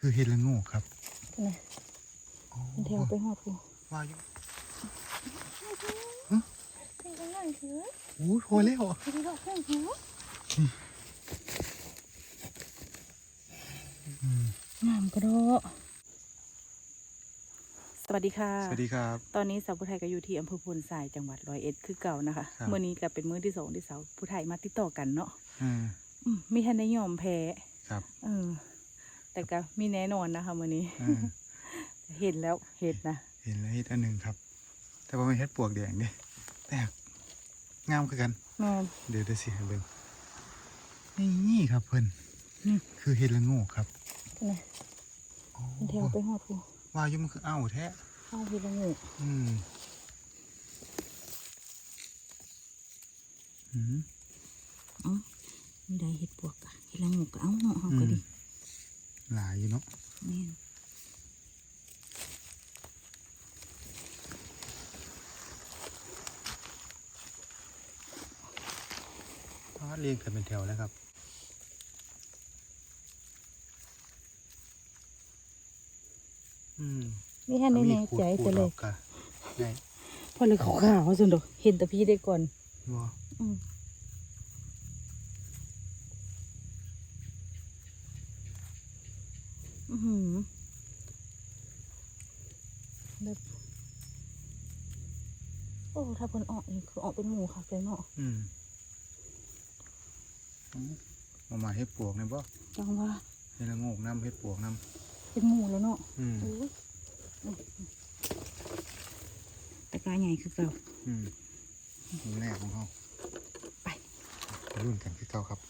คือเห็ดละโงูครับนี่โอ้มันแถวไปหอดกูว่าอยู่เป็นยังไงถือโอ้ยพอแล้วอะคือดอกแข้งถืออืมงามกระโดดสวัสดีค่ะ สวัสดีครับ ตอนนี้สาวผู้ไทยก็อยู่ที่อำเภอพูนทรายจังหวัดร้อยเอ็ดคือเก่านะคะครับ เมื่อนี้ก็เป็นมื้อที่สองที่สาวผู้ไทยมาติดต่อกันเนาะอืม อืมมีทันได้ยอมแพ้ครับ เออ แต่ก็มีแน่นอนนะคะมื่อนี้อืมเห็นแล้วเห็นนะเห็นแล้วเห็ดอันหนึ่งครับ แต่ว่าไม่เห็ดปวกแดงเด้แต่งามคือกัน แม่น เดี๋ยวเดี๋ยวสิให้เบิ่งนี่ครับเพิ่นนี่ คือเห็ดละโงูครับนี่โอ้มันแถวไปหอดกูว่าอยู่มันคือเอ้าแท้เอาทีละงูอืมอืมอ๋อมีได้เห็ดปวกอะเห็ดละงูก็เอาเนาะเอาก็ดี หลายอยู่เนาะแม่นทอดเรียงกันเป็นแถวแล้วครับอืมมีแค่ในแน่ใจแต่เลยกะได้พอเลยขาวๆสุดดอกเห็นแต่พี่ได้ก่อนบ่อืมอือ หือแบบโอ้ถ้าเพิ่นออกนี่คือออกเป็นหมูค่ะเลยเนาะอืมอืมมามาเฮ็ดปวกเนี่ยบ่จังว่าเฮ็ดละโงกน้ำเฮ็ดปวกน้เป็นหมูแล้วเนาะำอืมโอ้ยอืมแต่กาใหญ่คือเก่าอืมนี่แรกของเขาไปไปรุ่นกันคือเก่าครับ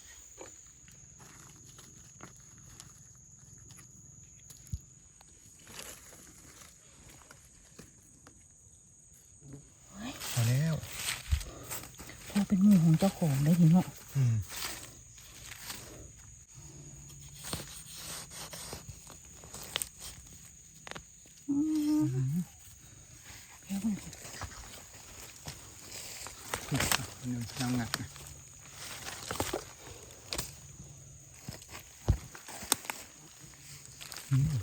พอแล้ว พอ เป็นหมูของเจ้าของได้ทีเนาะอืมอืมแล้วมันนี่น้ำหนักนะอืม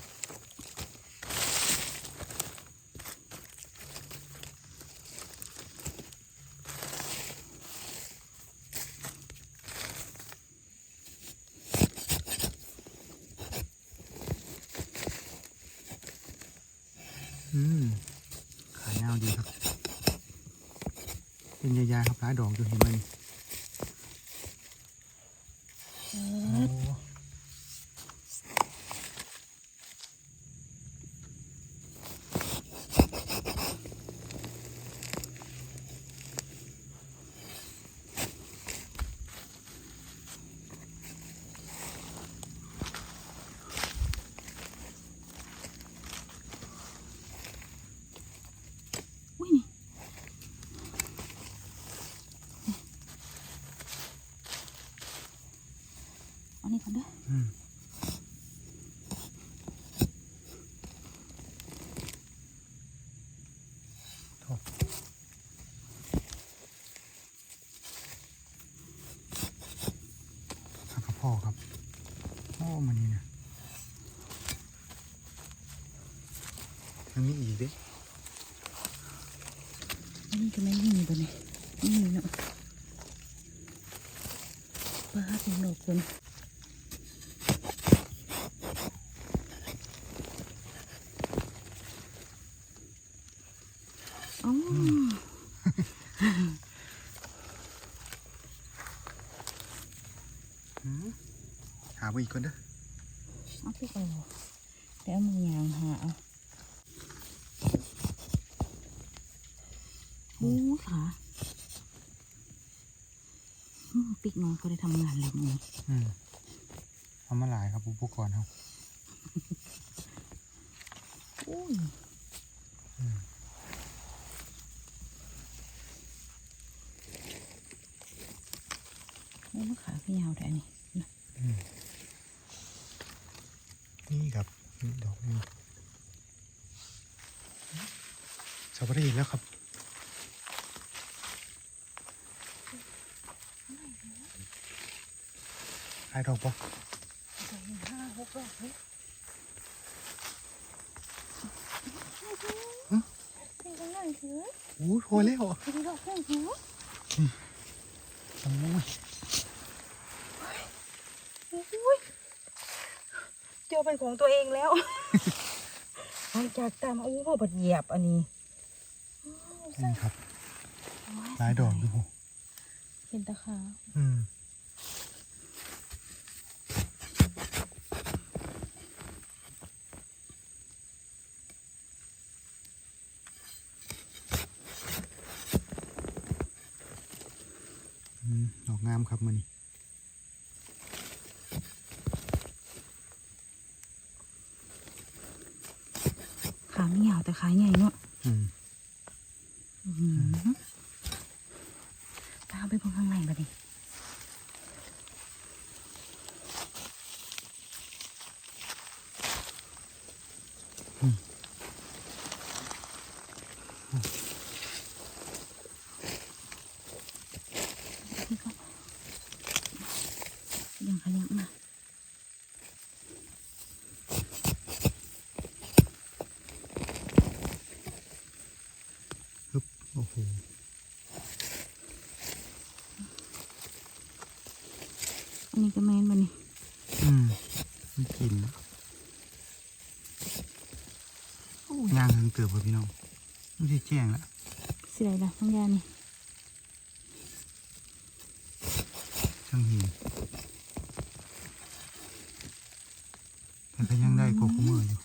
อืมขายาวดีครับ เป็นยายาครับร้ายดอกอยู่เห็นไหมนี่ เอ โอ้ อ อุ้ยนี่เอันนี้ก่อนเด้ออืมโถ่ครับครับพ่อครับโอ้มันนี่นะยังมีอีกเด้อันนี้ก็ไม่มีตัวนี้ไม่มีเนาะป้าเป็นดอกคนอ๋อ อืม หาไปอีกคนเด้อเอาไปก่อนแล้วมือยางหาเอาโอ้ขาอืมปิกน้อยก็ได้ทำงานเลยมึงอืมเอามาหลายครับอุปกรณ์เขาโอ้ย ยินแล้วครับหลายดอกปะห้าหกดกเลยันหน่อยเโอ้ยพอแล้วเป็นดอกเโอ้ยเจอเป็นของตัวเองแล้ว หลังจากตามอู้พ่อบัดเหยียบอันนี้ นี่ครับหลายดอกอยู่เห็นตะขาอืมอืมดอกงามครับมันนี่ขาไม่ยาวแต่ขาใหญ่เนาะอืมอื้อหือ ตามไปเบนข้างในบัดนี้ ยังขยับมา ฮึบโอ้โห อันนี้ก็แมนบัดนี้ อืมไม่กินนะโอ้ย่างถึงเกือบเลยพี่น้องไม่ใช่แจ้งละเสียละน้องยานี่ช่างหินแต่ก็ยังได้โกโก้มืออยู่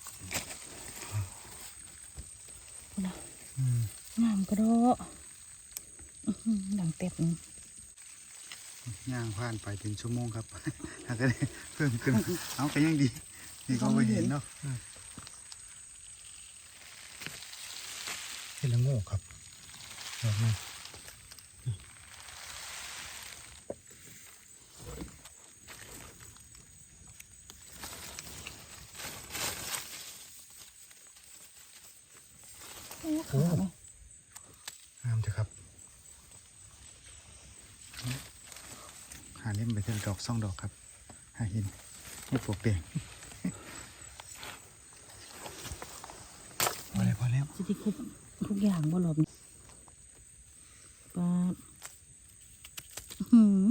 พุ่นน่ะอืมงามกระโดดอื้อหือดังเต็บนี่ ย่างผ่านไปถึงชั่วโมงครับหาก็ได้เพิ่มขึ้นเอาก็ยังดีนี่ก็ไม่เห็นเนาะอืมเห็นละโง่ครับดอกนึง โอ้ขาไหม งามจ้ะครับ หาเล่ม ไปเจอดอกซ่องดอกครับหาหินไม่ปลวกแดงพอแล้วพอแล้วจะที่ครบทุกอย่างบ่หลบนี่ปาดอื้อหือ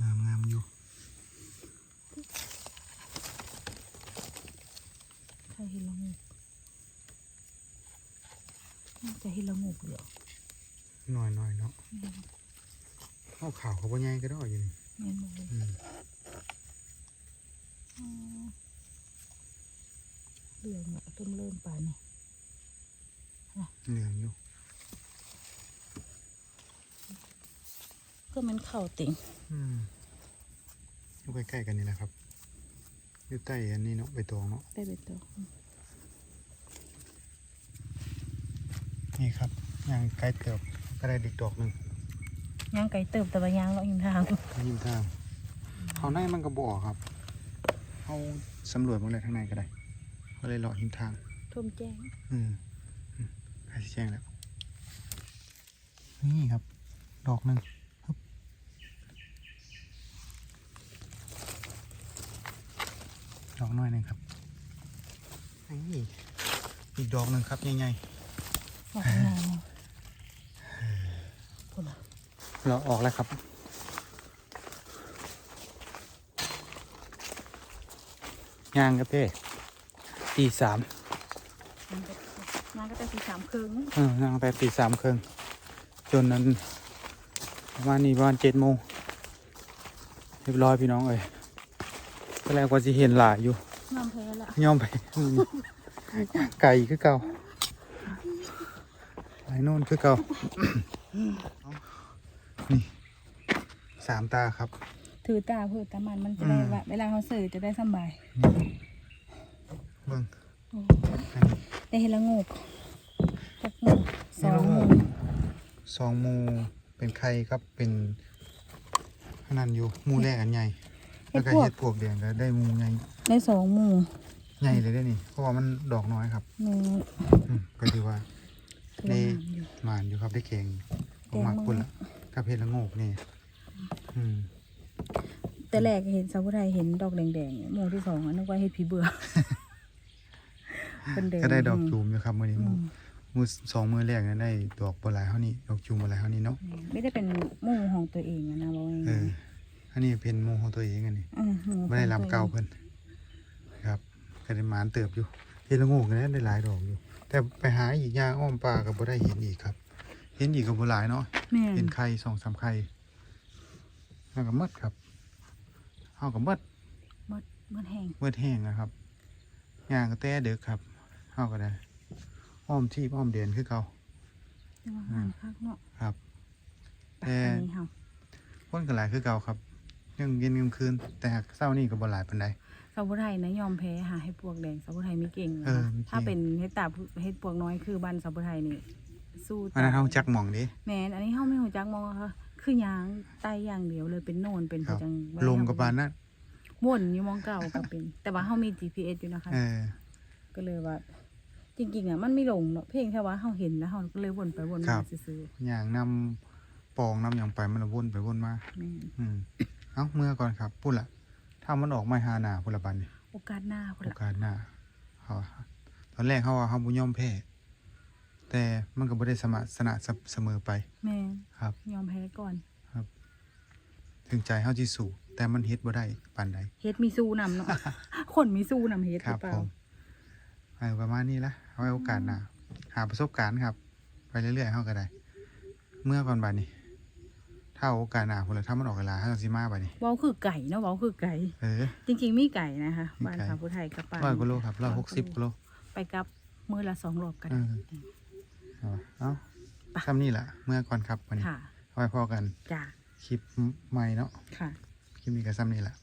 งามงามอยู่ ใครเห็นละงูกน่าจะเห็นละงูกเดียว หน่อยหน่อยเนาะ ข้าวขาวเขาบ่ใหญ่ก็ได้อยู่นี่แม่นบ่เลยอืมอ๋อเดือดเนี่ยเริ่มเริ่มปานนี่เหลืองอยู่ก็มันเข่าติ่งอืมอยู่ใกล้ๆกันนี่แหละครับอยู่ใต้อันนี้เนาะใบตองเนาะได้ไปตัวนี่ครับย่างไกลเติบก็ได้ดิกดอกหนึ่ง ย่างไก่เติบแต่ว่าย่างเลาะยิมทางยิ้มทางเขาในมันก็บออกครับเขาสำรวจหมดเลยทางในก็ได้เขาเลยเลาะหิมทางทุ่มแจ้ง อืมอืมใครสิแจ้งแล้ว นี่ครับ ดอกหนึ่งฮึบดอกน้อยหนึ่งครับนี่อีกดอกหนึ่งครับใหญ่ออกงานพุ่นอะๆ เราออกแล้วครับย่างครับเพ่ตีสามงานก็แต่สี่สามครึ่งเออนั่งแต่ตีสามครึ่งจนนั้นประมาณนี้ประมาณเจ็ดโมงเรียบร้อยพี่น้องเอ้ยก็แล้วกว่าจะเห็นหลายอยู่งามแพ้ละย่อมไปไก่คือเก่าไปโน่นคือเก่า นี่สามตาครับ ถือตาเพื่อตามันมันจะได้อืมว่าเวลาเขาสื่อจะได้สำบายเบิ่งอืมอันนี้ได้เห็นละงูกจักงูสองงูสองหมูเป็นไข่ครับเป็นขนาดอยู่หมูแรกอันใหญ่แล้วก็เห็ดปวกแดงก็ได้หมูใหญ่ได้สองงูใหญ่เลยได้อนี่เพราะว่ามันดอกน้อยครับหนึ่งอืมก็ถือว่าถือว่างามอยู่หมานอยู่ครับได้เก่งแดงมากมากคุณละ กับเห็ดละโงกนี่อืมแต่แรกเห็นสาวผู้ไทยเห็นดอกแดงๆหมู่ที่สองอะนึกว่าเห็ดผีเบื่อเป็นแดงก็ได้ดอกจูมอยู่ครับมื่อนี้หอืมูมมือสองมือแรกนั้นได้ดอกบัวลายเท่านี้ดอกจูงบัวลายเท่านี้เนาะไม่ได้เป็นหมู่ของตัวเองอะนะบอกเอง่าอยอันนี้เป็นหมูของตัวเองอันนี้ๆเออหมู่ของไม่ได้ลำเก่าตัวองเพิ่นครับก็ได้หมานเติบอยู่เห็นละงูกันนะได้หลายดอกอยู่ แต่ไปหาอีกอย่างอ้อมป่าก็บ่ได้เห็นอีกครับ เห็นอีกก็บ่หลายเนาะแม่นเห็นไข่สองสามไข่แล้วก็หมดครับเฮาก็หมดหมดหมดแห้งหมดแห้งนะครับย่างก็แต่เด็กครับเฮาก็ได้อ้อมที่อ้อมเด่นคือเก่าแต่ว่าห่างคักเนาะครับไปแต่อันนี้เฮาคนก็หลายคือเก่าครับยังเย็นกลางคืนแต่หากเช้านี่ก็บ่หลายปานใด สาวผู้ไทยนะยอมแพ้หาให้ปวกแดงสาวผู้ไทยไม่เก่งนะเออคะไม่เก่ง ถ้าเป็นเฮ็ดตาเฮ็ดปวกน้อยคือบ้านสาวผู้ไทยนี่ สู้อันนั้นเฮาจักหม่องเด้แม่นอันนี้เฮาไม่ฮู้จักมองค่ะคือยางไตอย่างเดียวเลยเป็นโน่นเป็นครับจังลมกับปานนั้นวนอยู่มองเก่าก็เป็น แต่ว่าเฮามี GPS อยู่นะคะ เออ ก็เลยว่า จริงๆอะมันไม่ลงเนาะเพียงแค่ว่าเฮาเห็นแล้วเฮาก็เลยวนไปวนครัมาบ ซื่ออย่างนำปองนำอย่างไปมันละวนไปวนมา ๆแม่นอืมเอาเมื่อก่อนครับพูดละถ้ามันออกไม่หาหนาพุละบันนี่โอกาสหน้าพุ่นโอล่ะกาสหน้าเขาตอนแรกเขาว่าเขาบุยอมแพ้ แต่มันก็บ่ได้สมะสนะเสมอไปแม่นครับ ยอมแพ้ก่อนถึงใจเขาที่สู่แต่มันเฮ็ดบ่ได้ปานใดเฮ็ดมีสู้นำเนาะ คนมีสู้นำเฮ็ดคหรัรืบอเปล่าผมเอาประมาณนี้ละเอาไว้โอกาสหน้าหาประสบการณ์ครับ ไปเรื่อยๆเขาก็ได้ เมื่อก่อนบัดนี้ถ้าโอกาสหน้าพุ่นละถ้ามันออกเวลาเขาจะสิมาบัดนี้เว้าคือไก่เนาะเว้าคือไก่เออจริงๆมีไก่นะคะมีบ้านไก่สาวผู้ไทยกับป้าร้อยกว่าโลครับร้อยหกสิบกิโลไปกับมือละสองรอบกัน เออเอาเอาซ้ำนี่แหละเมื่อก่อนครับวันนี้ค่ะเอาไว้พอกันจ้าคลิปใหม่เนาะค่ะ คลิปนี้ก็ซ้ำนี่แหละ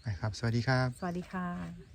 ไปครับ สวัสดีครับ สวัสดีค่ะ